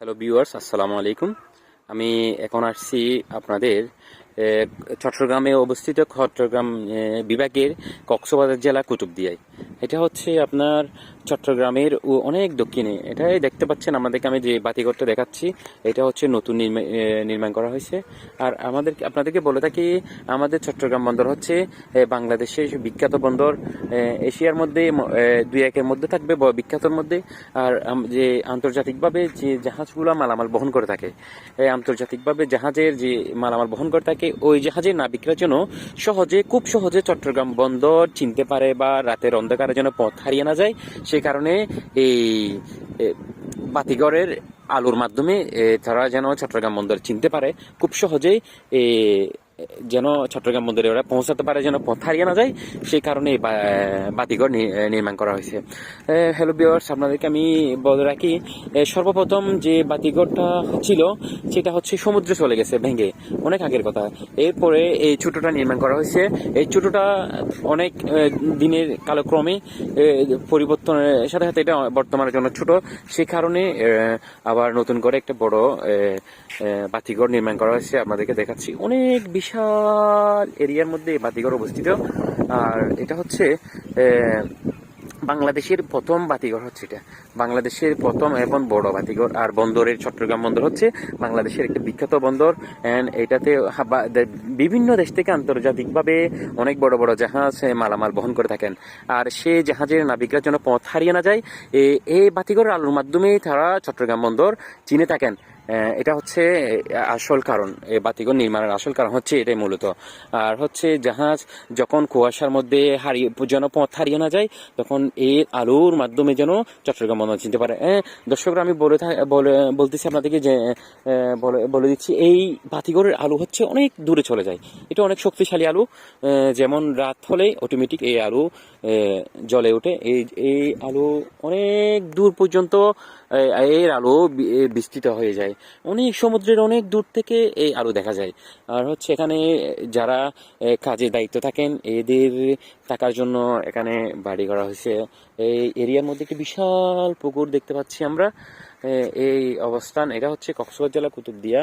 Hello viewers আসসালামু আলাইকুম। আমি এখন আসছি আপনাদের চট্টগ্রামে অবস্থিত চট্টগ্রাম বিভাগের কক্সবাজার জেলা কুতুবদিয়ায়। এটা হচ্ছে আপনার চট্টগ্রামের অনেক দক্ষিণে। এটাই দেখতে পাচ্ছেন, আমাদেরকে আমি যে বাতিঘরটা দেখাচ্ছি, এটা হচ্ছে নতুন নির্মা- নির্মাণ করা হয়েছে। আর আমাদের, আপনাদেরকে বলে থাকি, আমাদের চট্টগ্রাম বন্দর হচ্ছে বাংলাদেশের বিখ্যাত বন্দর। এশিয়ার মধ্যে দুই একের মধ্যে থাকবে বিখ্যাতর মধ্যে। আর যে আন্তর্জাতিকভাবে যে জাহাজগুলো মালামাল বহন করে থাকে আন্তর্জাতিকভাবে জাহাজের যে মালামাল বহন করে থাকে, ওই জাহাজের নাবিকরা যেন সহজে, খুব সহজে চট্টগ্রাম বন্দর চিনতে পারে বা রাতের অন্ধকারে যেন পথ হারিয়ে না যায়, সে কারণে এই বাতিগড়ের আলোর মাধ্যমে তারা যেন চট্টগ্রাম বন্দর চিনতে পারে। খুব সহজেই যেন চট্টগ্রাম বন্দরে ওরা পৌঁছাতে পারে, যেন পথ হারিয়ে না যায়, সেই কারণে এই বাতিঘর নির্মাণ করা হয়েছে। হ্যালো বিয়ার্স আপনাদেরকে আমি বলে রাখি সর্বপ্রথম যে বাতিঘরটা ছিল, সেটা হচ্ছে সমুদ্রে চলে গেছে, ভেঙে। অনেক আগের কথা। এরপরে এই ছোটটা নির্মাণ করা হয়েছে। এই ছোটটা অনেক দিনের কালক্রমে পরিবর্তনের সাথে সাথে এটা বর্তমানের জন্য ছোট। সেই কারণে আবার নতুন করে একটা বড় বাতিঘর নির্মাণ করা হয়েছে। আপনাদেরকে দেখাচ্ছি। অনেক বিশাল এরিয়ার মধ্যে এই বাতিঘর অবস্থিত। আর এটা হচ্ছে বাংলাদেশের প্রথম বাতিঘর হচ্ছে এটা। বাংলাদেশের প্রথম এবং বড় বাতিঘর। আর বন্দরের চট্টগ্রাম বন্দর হচ্ছে বাংলাদেশের একটা বিখ্যাত বন্দর। অ্যান্ড এটাতে বিভিন্ন দেশ থেকে আন্তর্জাতিকভাবে অনেক বড় বড় জাহাজ মালামাল বহন করে থাকেন। আর সে জাহাজের নাবিকরা যেন পথ হারিয়ে না যায় এই বাতিঘরের আলোর মাধ্যমে তারা চট্টগ্রাম বন্দর চিনে থাকেন। এটা হচ্ছে আসল কারণ এই বাতিঘর নির্মাণের আসল কারণ হচ্ছে এটাই মূলত। আর হচ্ছে জাহাজ যখন কুয়াশার মধ্যে হারিয়ে, যেন পথ হারিয়ে না যায়, তখন এই আলোর মাধ্যমে যেন চট্টগ্রাম বন্দর চিনতে পারে। হ্যাঁ দর্শকরা আমি বলে বলে, বলতেছি আপনাদেরকে যে বলে দিচ্ছি, এই বাতিঘরের আলো হচ্ছে অনেক দূরে চলে যায়। এটা অনেক শক্তিশালী আলো যেমন রাত হলে অটোমেটিক এই আলো জ্বলে ওঠে। এই এই আলো অনেক দূর পর্যন্ত এর আলো বিস্তৃত হয়ে যায়। অনেক সমুদ্রের অনেক দূর থেকে এই আলো দেখা যায়। আর হচ্ছে এখানে যারা কাজের দায়িত্ব থাকেন, এদের থাকার জন্য এখানে বাড়ি করা হয়েছে। এই এরিয়ার মধ্যে একটি বিশাল পুকুর দেখতে পাচ্ছি আমরা। এই অবস্থান, এটা হচ্ছে কক্সবাজার জেলা কুতুবদিয়া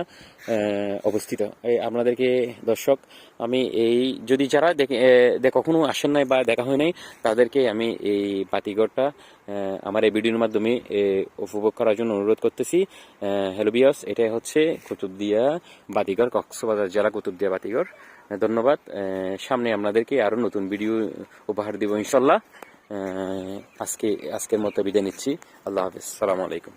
অবস্থিত। আপনাদেরকে দর্শক, আমি এই, যদি যারা দেখে কখনো আসেন নাই বা দেখা হয় নাই, তাদেরকে আমি এই বাতিঘরটা আমার এই ভিডিওর মাধ্যমে উপভোগ করার জন্য অনুরোধ করতেছি। হ্যালো বিয়াস এটাই হচ্ছে কুতুবদিয়া বাতিঘর, কক্সবাজার জেলা কুতুবদিয়া বাতিঘর। ধন্যবাদ। সামনে আপনাদেরকে আরও নতুন ভিডিও উপহার দিব ইনশাল্লাহ আজকে, আজকের মতো বিদায় নিচ্ছি। আল্লাহ হাফিজ। সালাম আলাইকুম।